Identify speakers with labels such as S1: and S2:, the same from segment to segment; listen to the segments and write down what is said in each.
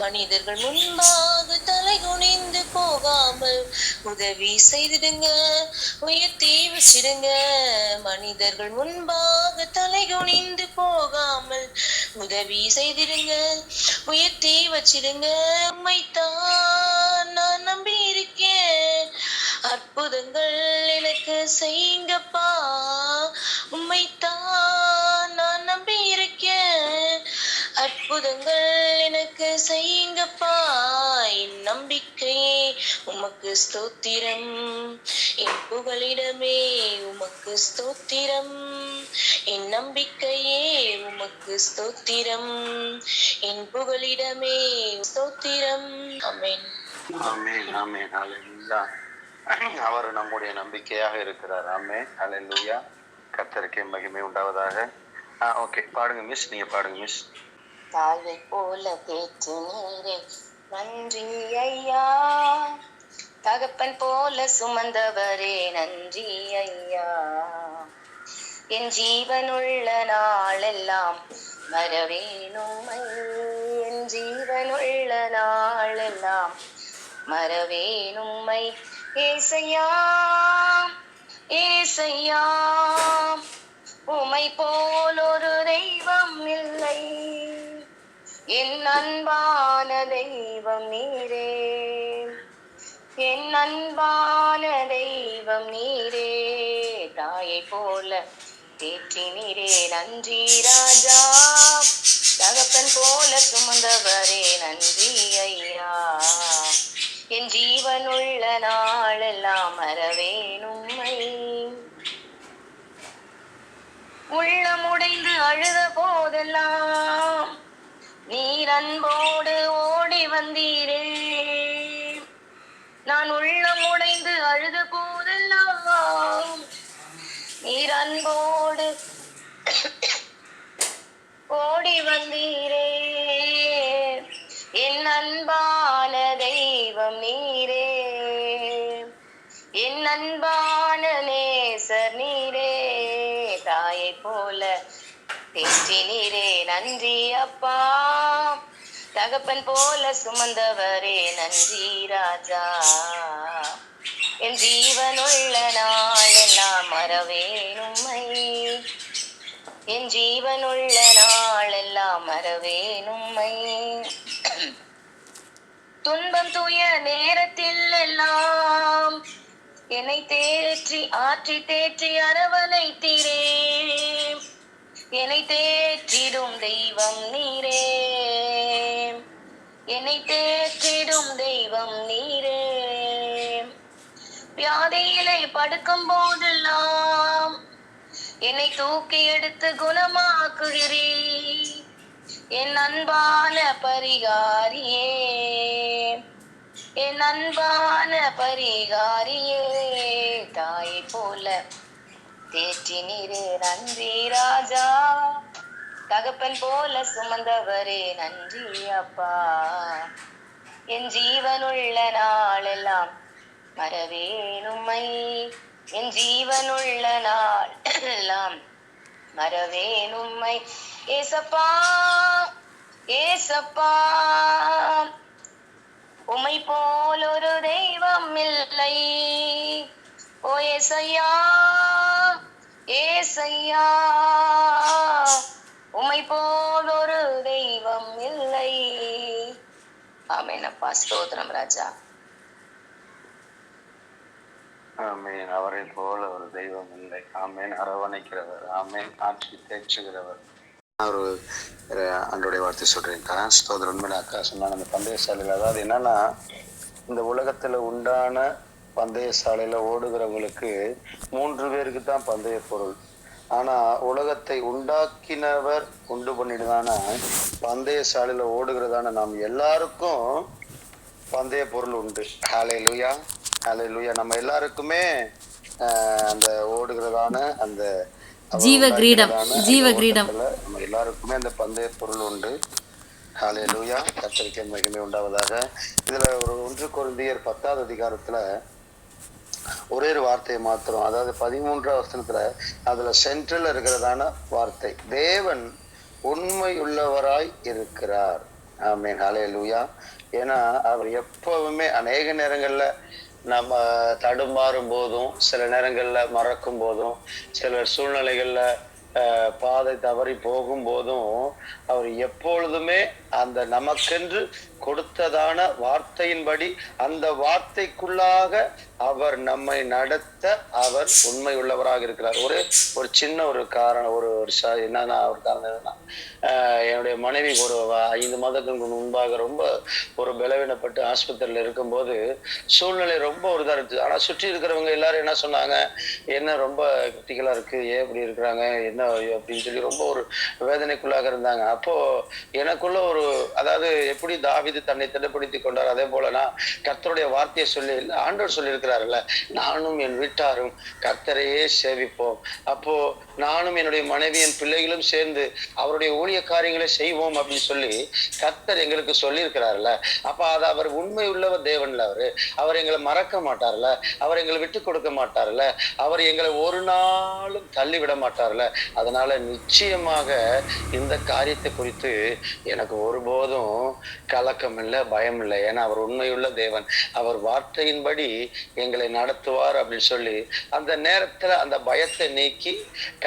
S1: மனிதர்கள் முன்பாக தலை குனிந்து போகாமல் உதவி செய்திடுங்க உயர்த்தி வச்சிடுங்க மனிதர்கள் முன்பாக தலை குனிந்து போகாமல் உதவி செய்திடுங்க உயர்த்தி வச்சிடுங்க உம்மைத்தான் நான் நம்பி இருக்கேன் அற்புதங்கள் எனக்கு செய்யுங்கப்பா. உம்மைத்தான் நான் நம்பி இருக்கேன் அற்புதங்கள் செய்யுங்கப்பா என் நம்பிக்கையே. உமக்கு ஸ்தோத்திரம். என் புகழிடமே உமக்கு ஸ்தோத்திரம். என் நம்பிக்கையே உமக்கு ஸ்தோத்திரம். என் புகழிடமே ஸ்தோத்திரம். அமேன்
S2: ஆமென் ஆமென். ஹalleluya. அவர் நம்முடைய நம்பிக்கையாக இருக்கிறார். ஆமென். அலையா கத்தருக்கே மகிமை உண்டாவதாக. ஓகே பாடுங்க மிஸ் நீங்க பாடுங்க மிஸ்
S1: தாயை போல பேச்சு நீரே. நன்றி ஐயா. தகப்பன் போல சுமந்தவரே. நன்றி ஐயா. என் ஜீவனுள்ள நாளெல்லாம் மரவேணும் என் ஜீவனுள்ள நாளெல்லாம் மறவேனும்மை ஏசையா. ஏசையா. உமை போல் ஒரு தெய்வம் இல்லை. என் அன்பான தெய்வம் நீரே. என் அன்பான தெய்வம் நீரே. தாயை போல தேற்றி நீரே நன்றி ராஜா. தகப்பன் போல சுமந்தவரே நன்றி ஐயா. என் ஜீவனுள்ள நாளெல்லாம் மறவேனும்மை உள்ளம் உடைந்து அழுத போதெல்லாம் அன்போடு ஓடி வந்தீரே. நான் உள்ளம் உடைந்து அழுத போதெல்லாம் நீர் அன்போடு ஓடி வந்தீரே. என் அன்பான தெய்வம் நீரே. என் அன்பான நேசர் நீரே. தாயை போல தேற்றி நீரே நன்றி அப்பா. தகப்பன் போல சுமந்தவரே நன்றி ராஜா. என் ஜீவனுள்ள நாளெல்லாம் மறவேனும்மை என் ஜீவனுள்ள நாளெல்லாம் மறவேணும்மை துன்பம் தூய நேரத்தில் எல்லாம் என்னை தேற்றி ஆற்றி தேற்றி அரவணைத்தீரே என்னை தேற்றிடும் தெய்வம் நீரே. என்னை தேற்றிடும் தெய்வம் நீரே. வியாதியிலே படுக்கும் போதெல்லாம் என்னை தூக்கி எடுத்து குணமாக்குகிறீ. என் அன்பான பரிகாரியே. என் அன்பான பரிகாரியே. தாயை போல தேற்றி நீரே நன்றி ராஜா. தகப்பன் போல சுமந்தவரே நன்றி அப்பா. என் ஜீவனுள்ள நாளெல்லாம் மறவேணுமை என் ஜீவனுள்ள நாள் எல்லாம் மறவேனும்மை. ஏசப்பா ஏசப்பா. உமை போல் ஒரு தெய்வம் இல்லை. ஓ ஏசையா ஏசையா உமை போல் ஒரு தெய்வம் இல்லை. ஆமேனப்பா ஸ்தோத்திரம் ராஜா.
S2: ஆமேன் அவரை போல ஒரு தெய்வம் இல்லை. ஆமேன் அரவணைக்கிறவர். ஆமேன் ஆட்சி தேய்ச்சுகிறவர் ஒரு அன்றோடைய வார்த்தை சொல்றேன்க்கா ஸ்தோதர் உண்மையில அக்கா சொன்னாங்க அந்த பந்தய சாலையில் அதாவது என்னன்னா இந்த உலகத்துல உண்டான பந்தய சாலையில ஓடுகிறவங்களுக்கு மூன்று பேருக்கு தான் பந்தய பொருள். ஆனா உலகத்தை உண்டாக்கினவர் உண்டு பண்ணிடுதான? பந்தய சாலையில ஓடுகிறதான நாம் எல்லாருக்கும் பந்தய பொருள் உண்டு. ஹாலே லூயா ஹாலே லூயா நம்ம எல்லாருக்குமே ஆஹ், அந்த ஓடுகிறதான அந்த
S3: ஜீவ கிரீடம், ஜீவ கிரீடம்.
S2: நம்ம எல்லாருக்குமே அந்த பந்தய பொருள் உண்டு. ஹாலே லூயா கத்தரிக்கை மகிமை உண்டாவதாக. இதுல ஒரு ஒன்று குருந்தியர் பத்தாவது அதிகாரத்துல ஒரே ஒரு வார்த்தையை மாத்திரம் அதாவது பதிமூன்றாம் வசனத்துல அதுல சென்ட்ரல் இருக்கிறதான வார்த்தை. தேவன் உண்மையுள்ளவராய் இருக்கிறார். ஆமீன். ஹலே லூயா ஏன்னா அவர் எப்பவுமே அநேக நேரங்கள்ல நம்ம தடுமாறும் போதும் சில நேரங்கள்ல மறக்கும் போதும் சில சூழ்நிலைகள்ல பாதை தவறி போகும் போதும் அவர் எப்பொழுதுமே அந்த நமக்கென்று கொடுத்ததான வார்த்தையின்படி அந்த வார்த்தைக்குள்ளாக அவர் நம்மை நடத்த அவர் உண்மை உள்ளவராக இருக்கிறார். ஒரு ஒரு சின்ன ஒரு காரணம் ஒரு ஒரு ச- என்னன்னா ஒரு காரணம் என்னன்னா என்னுடைய மனைவி ஒரு ஐந்து மாதத்துக்கு முன்பாக ரொம்ப ஒரு பலவீனப்பட்டு ஆஸ்பத்திரியில் இருக்கும்போது சூழ்நிலை ரொம்ப ஒரு இதாக இருந்துச்சு. ஆனால் சுற்றி இருக்கிறவங்க எல்லாரும் என்ன சொன்னாங்க? என்ன ரொம்ப கிரிட்டிக்கலாக இருக்கு? ஏன் இப்படி இருக்கிறாங்க? என்ன அப்படின்னு சொல்லி ரொம்ப ஒரு வேதனைக்குள்ளாக இருந்தாங்க. அப்போ எனக்குள்ள ஒரு அதாவது எப்படி தாவீது தன்னை திடப்படுத்தி கொண்டார் அதே போல நான் கர்த்தருடைய வார்த்தையை சொல்லி ஆண்டவர் சொல்லியிருக்கிறாருல்ல நானும் என் வீட்டாரும் கர்த்தரையே சேவிப்போம். அப்போ நானும் என்னுடைய மனைவியின் பிள்ளைகளும் சேர்ந்து அவருடைய ஊழிய காரியங்களை செய்வோம் அப்படின்னு சொல்லி கத்தர் எங்களுக்கு சொல்லியிருக்கிறாருல்ல. அப்ப அது அவர் உண்மை உள்ளவர் தேவன்ல அவரு. அவர் எங்களை மறக்க மாட்டார்ல அவர் எங்களை விட்டு கொடுக்க மாட்டார்ல அவர் எங்களை ஒரு நாளும் தள்ளி விட மாட்டார்ல அதனால நிச்சயமாக இந்த காரியத்தை குறித்து எனக்கு ஒருபோதும் கலக்கம் இல்லை பயம் இல்லை. ஏன்னா அவர் உண்மையுள்ள தேவன். அவர் வார்த்தையின்படி எங்களை நடத்துவார் அப்படின்னு சொல்லி அந்த நேரத்துல அந்த பயத்தை நீக்கி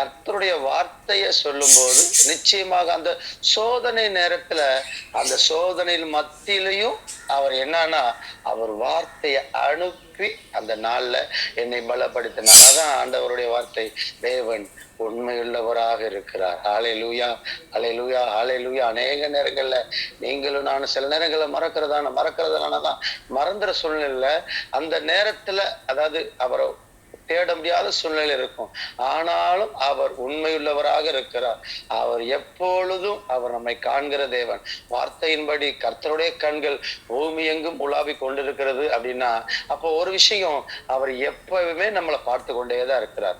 S2: கர்த்தருடைய வார்த்தையை சொல்லும்போது நிச்சயமாக அந்த சோதனை நேரத்துல அந்த சோதனையில் மத்தியிலையும் அவர் என்னன்னா அவர் வார்த்தையை அனுப்பி அந்த நாள்ல என்னை பலப்படுத்தினார். அதான் ஆண்டவருடைய வார்த்தை. தேவன் உண்மையுள்ளவராக இருக்கிறார். ஆலை லூயா அலை லூயா ஆலை லூயா அநேக நேரங்கள்ல நீங்களும் நான் சில நேரங்கள்ல மறக்கிறதான மறக்கிறதானதான். மறந்துற சூழ்நிலையில அந்த நேரத்துல அதாவது அவரை தேட முடியாத சூழ்நிலை இருக்கும். ஆனாலும் அவர் உண்மையுள்ளவராக இருக்கிறார். அவர் எப்பொழுதும் அவர் நம்மை காண்கிற தேவன். வார்த்தையின்படி கர்த்தருடைய கண்கள் பூமி எங்கும் உலாவி கொண்டிருக்கிறது அப்படின்னா அப்போ ஒரு விஷயம் அவர் எப்பவுமே நம்மளை பார்த்து கொண்டே தான் இருக்கிறார்.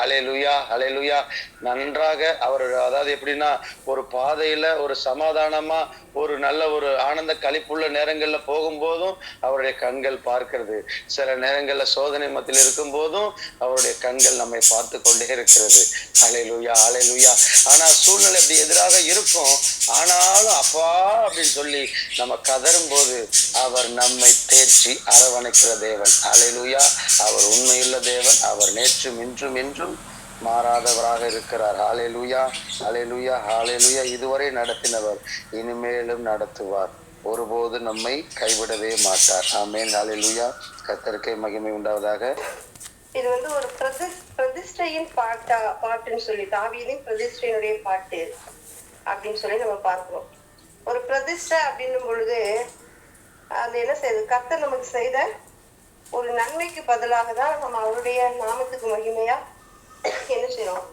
S2: அலையலுயா அலையலுயா நன்றாக அவர் அதாவது எப்படின்னா ஒரு பாதையில ஒரு சமாதானமா ஒரு நல்ல ஒரு ஆனந்த கழிப்புள்ள நேரங்கள்ல போகும்போதும் அவருடைய கண்கள் பார்க்கிறது. சில நேரங்கள்ல சோதனை மத்தியில் இருக்கும் போதும் அவருடைய கண்கள் நம்மை பார்த்து கொண்டே இருக்கிறது. அலையலுயா அலையலுயா ஆனா சூழ்நிலை அப்படி எதிராக இருக்கும். ஆனாலும் அப்பா அப்படின்னு சொல்லி நம்ம கதரும் போது அவர் நம்மை தேற்றி அரவணைக்கிற தேவன். அலையலுயா அவர் உண்மையுள்ள தேவன். அவர் நேற்றும் இன்றும் என்றும் மாறாதவராக இருக்கிறார். ஹalleluya ஹalleluya ஹalleluya. இதுவரை நடத்தினவர் இனிமேலும் நடத்துவார். ஒருபோது நம்மை கைவிடவே மாட்டார். ஆமென். ஹalleluya. கர்த்தருக்கே மகிமை உண்டாவதாக.
S3: இது வந்து ஒரு பிரதிஷ் பிரதிஷ்டையின் பாட்டா பாட்டுன்னு சொல்லி தாவீதின் பிரதிஷ்டையினுடைய பாட்டு அப்படின்னு சொல்லி நம்ம பார்க்கிறோம். ஒரு பிரதிஷ்டை அப்படின்னும் பொழுது அது என்ன செய்யுது? கர்த்தர் நமக்கு செய்த ஒரு நன்மைக்கு பதிலாக தான் நம்ம அவருடைய நாமத்துக்கு மகிமையா என்ன செய்யறோம்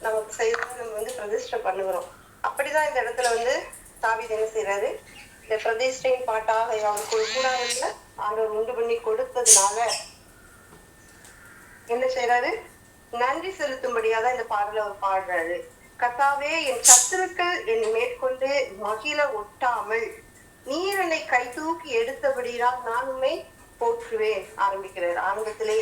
S3: நமக்கு செய்யறதை நம்ம வந்து பிரதிஷ்டை பண்ணுகிறோம். அப்படிதான் இந்த இடத்துல வந்து தாவீது என்ன செய்யறாரு இந்த பிரதிஷ்டையின் பாட்டாக அவருக்கு ஒரு கூடாரத்துல ஆண்டவர் உண்டு பண்ணி கொடுத்ததுனால என்ன செய்யறாரு நன்றி செலுத்தும்படியா தான் இந்த பாடல அவர் பாடுறாரு. கத்தாவே என் சத்துருக்கள் என்னை மேற்கொண்டு மகிழ ஒட்டாமல் நீர் என்னை கை தூக்கி எடுத்தபடியால் நான் உண்மை போற்றுவேன் ஆரம்பிக்கிறார். ஆரம்பத்திலே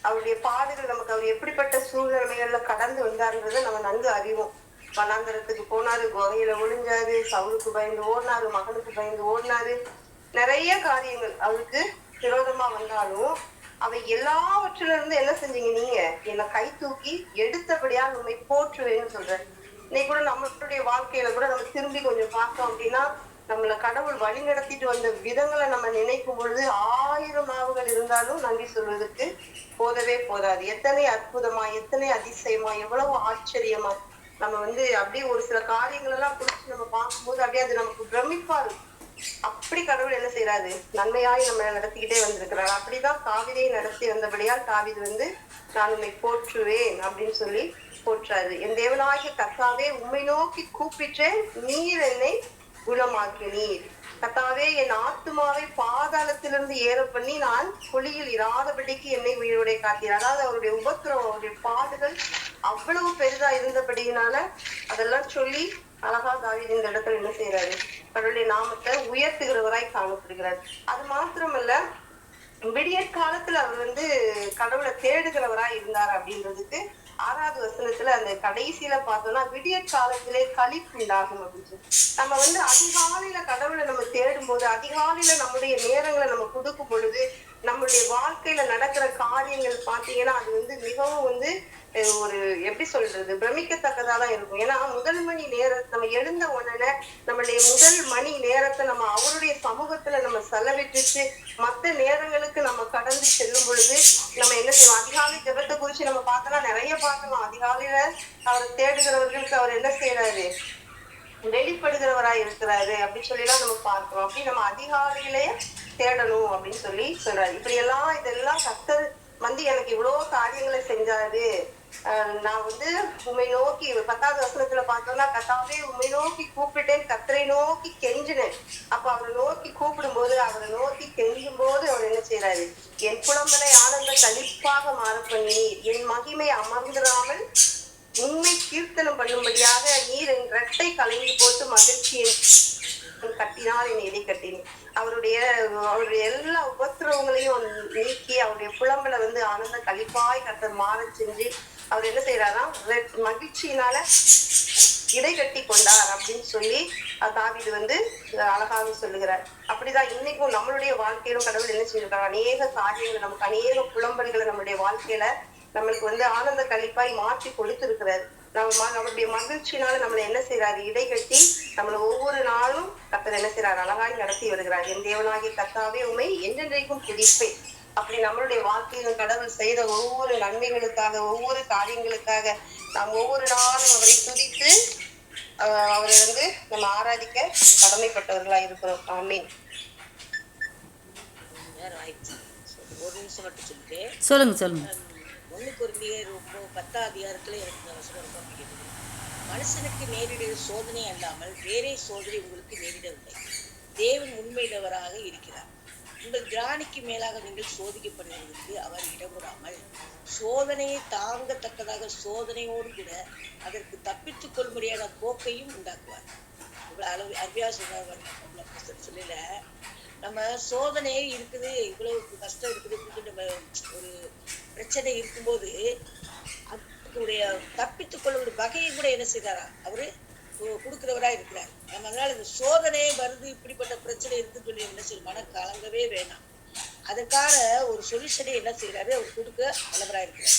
S3: அவருடைய பாடுகள் நமக்கு அவர் எப்படிப்பட்ட சூழ்நிலைகள்ல கடந்து வந்தாருன்றதை நம்ம நன்கு அறிவோம். வனாந்தரத்துக்கு போனாரு குகையில ஒளிஞ்சாரு சவுளுக்கு பயந்து ஓடினாரு மகனுக்கு பயந்து ஓடினாரு. நிறைய காரியங்கள் அவருக்கு விரோதமா வந்தாலும் அவை எல்லாவற்றில இருந்து என்ன செஞ்சீங்க நீங்க? என்னை கை தூக்கி எடுத்தபடியா நம்மை போற்றுவேன்னு சொல்றேன் இன்னைக்கு கூட நம்மளுடைய வாழ்க்கையில கூட நம்ம திரும்பி கொஞ்சம் பார்த்தோம் அப்படின்னா நம்மள கடவுள் வழி நடத்திட்டு வந்த விதங்களை நம்ம நினைக்கும் பொழுது ஆயிரம் நாவுகள் இருந்தாலும் நன்றி சொல்வதற்கு போதவே போதாது. எத்தனை அற்புதமா எத்தனை அதிசயமா எவ்வளவு ஆச்சரியமா. நம்ம வந்து அப்படியே ஒரு சில காரியங்கள் எல்லாம் குறிச்சு நம்ம பார்க்கும்போது அப்படியே அது நமக்கு பிரமிப்பா இருக்கும். அப்படி கடவுள் என்ன செய்யறாரு நன்மையாய் நம்ம நடத்திக்கிட்டே வந்திருக்கிறார். அப்படிதான் காவிரியை நடத்தி வந்தபடியால் காவிரி வந்து நான் உண்மை போற்றுவேன் அப்படின்னு சொல்லி போற்றாரு. என் தேவனாகிய கத்தாவே உண்மை நோக்கி கூப்பிட்டேன் நீர் என்னை குணமாக்கினீர் கத்தாவே என் ஆத்துமாவை பாதாளத்திலிருந்து ஏற பண்ணி நான் குழியில் இராதபடிக்கு என்னை உயிரோட காத்தீர் அதாவது அவருடைய உபத்திரம் அவருடைய பாடுகள் அவ்வளவு பெரிதா இருந்தபடியினால அதெல்லாம் சொல்லி அழகா தாவீது இந்த இடத்துல என்ன செய்யறாரு அவருடைய நாமத்தை உயர்த்துகிறவராய் காணப்படுகிறார். அது மாத்திரமல்ல விடியற் காலத்துல அவர் வந்து கடவுளை தேடுகிறவராய் இருந்தார் அப்படின்றதுக்கு ஆறாவது வசனத்துல அந்த கடைசியில பார்த்தோம்னா விடிய காலத்திலே கழிப்பு உண்டாகும் அப்படின்னு நம்ம வந்து அதிகாலையில கடவுளை நம்ம தேடும் போது அதிகாலையில நம்முடைய நேரங்களை நம்ம கொடுக்கும் பொழுது நம்மளுடைய வாழ்க்கையில நடக்கிற காரியங்கள் பாத்தீங்கன்னா அது வந்து மிகவும் வந்து ஒரு எப்படி சொல்றது பிரமிக்கத்தக்கதாதான் இருக்கும். ஏன்னா முதல் மணி நேரத்தை நம்ம எழுந்த உடனே நம்மளுடைய முதல் மணி நேரத்தை நம்ம அவருடைய சமூகத்துல நம்ம செலவிட்டுச்சு மத்த நேரங்களுக்கு நம்ம கடந்து செல்லும் பொழுது நம்ம என்ன செய்வோம்? அதிகாலை ஜெபத்தை குறிச்சு நம்ம பார்த்தோம்னா நிறைய பார்க்கலாம் அதிகாலையில அவரை தேடுகிறவர்களுக்கு அவர் என்ன செய்யறாரு வெளிப்படுகிறவராய் இருக்கிறாரு அப்படின்னு சொல்லி எல்லாம் நம்ம பார்க்கிறோம். அப்படி நம்ம அதிகாலையிலேயே தேடணும் அப்படின்னு சொல்லி சொல்றாரு. இப்படி எல்லாம் இதெல்லாம் கத்தர் வந்து எனக்கு இவ்வளவு காரியங்களை செஞ்சாரு. நான் வந்து உண்மை நோக்கி பத்தாவது வசனத்துல பார்த்தோம்னா கத்தாவே உண்மை நோக்கி கூப்பிட்டேன் கத்தரை நோக்கி கெஞ்சினேன். அப்ப அவரை நோக்கி கூப்பிடும்போது அவரை நோக்கி கெஞ்சும் போது அவர் என்ன செய்யறாரு என் புலம்பலை ஆனந்த கழிப்பாக மாற பண்ணி என் மகிமை அமர்ந்திராமல் உண்மை கீர்த்தனம் பண்ணும்படியாக நீர் என் இரட்டை கலங்கி போட்டு மகிழ்ச்சியை கட்டினால் என் எதை கட்டினேன் அவருடைய அவருடைய எல்லா உபத்திரவங்களையும் நீக்கி அவருடைய புலம்பல வந்து ஆனந்த கழிப்பாய் கத்தர் மாற செஞ்சு அவர் என்ன செய்யறாரா மகிழ்ச்சியினால இடை கட்டி கொண்டார் அப்படின்னு சொல்லி தாவிது வந்து அழகாக சொல்லுகிறார். அப்படிதான் இன்னைக்கும் நம்மளுடைய வாழ்க்கையிலும் கடவுள் என்ன செஞ்சிருக்காங்க அநேக காரியங்கள் நமக்கு அநேக புலம்பல்களை நம்மளுடைய வாழ்க்கையில நம்மளுக்கு வந்து ஆனந்த கழிப்பாய் மாற்றி கொடுத்திருக்கிறார். நம்ம நம்மளுடைய மகிழ்ச்சியினால நம்மளை என்ன செய்யறாரு இடை கட்டி நம்மளை ஒவ்வொரு என்ன செய்யறாரு அழகாய் நடத்தி வருகிறார். என் தேவனாகிய கத்தாவே உமை என்றென்றைக்கும் துதிப்பேன். அப்படி நம்மளுடைய வாழ்க்கையிலும் கடவுள் செய்த ஒவ்வொரு நன்மைகளுக்காக ஒவ்வொரு காரியங்களுக்காக நாம் ஒவ்வொரு நாளும் அவரை துதித்து அவரை வந்து நம்ம ஆராதிக்க கடமைப்பட்டவர்களா இருக்கிறோம். ஆமீன்.
S4: சொல்லுங்க சொல்லுங்க.
S5: ஒன்று குருந்திய ரொம்ப பத்தாம் அதிகாரத்துல எனக்கு இந்த வசனம் ரொம்ப பிடிக்குது. மனுஷனுக்கு நேரிட சோதனை அல்லாமல் வேறே சோதனை உங்களுக்கு நேரிடவில்லை. தேவன் உண்மையிடவராக இருக்கிறார். உங்கள் திராணிக்கு மேலாக நீங்கள் சோதிக்கப்படுவதற்கு அவர் இடமுறாமல் சோதனையை தாங்கத்தக்கதாக சோதனையோடு கூட அதற்கு தப்பித்துக் கொள்ளும்படியான போக்கையும் உண்டாக்குவார். இவ்வளவு அளவு அருமையா சொன்னார் சொல்லல நம்ம சோதனையே இருக்குது இவ்வளவு கஷ்டம் இருக்குது நம்ம ஒரு பிரச்சனை இருக்கும்போது அதனுடைய தப்பித்துக் கொள்ளும் வகையை கூட என்ன செய்தாரா? அவரு கொடுக்கிறவரா இருக்கிறார். நம்ம அதனால இந்த சோதனை வருது இப்படிப்பட்ட பிரச்சனை இருக்குன்னு சொல்லி என்ன செய்யும் மனம் கலங்கவே வேணாம். அதற்கான ஒரு சொல்யூஷனை என்ன செய்யறாரு அவர் கொடுக்க வல்லவரா இருக்கிறார்.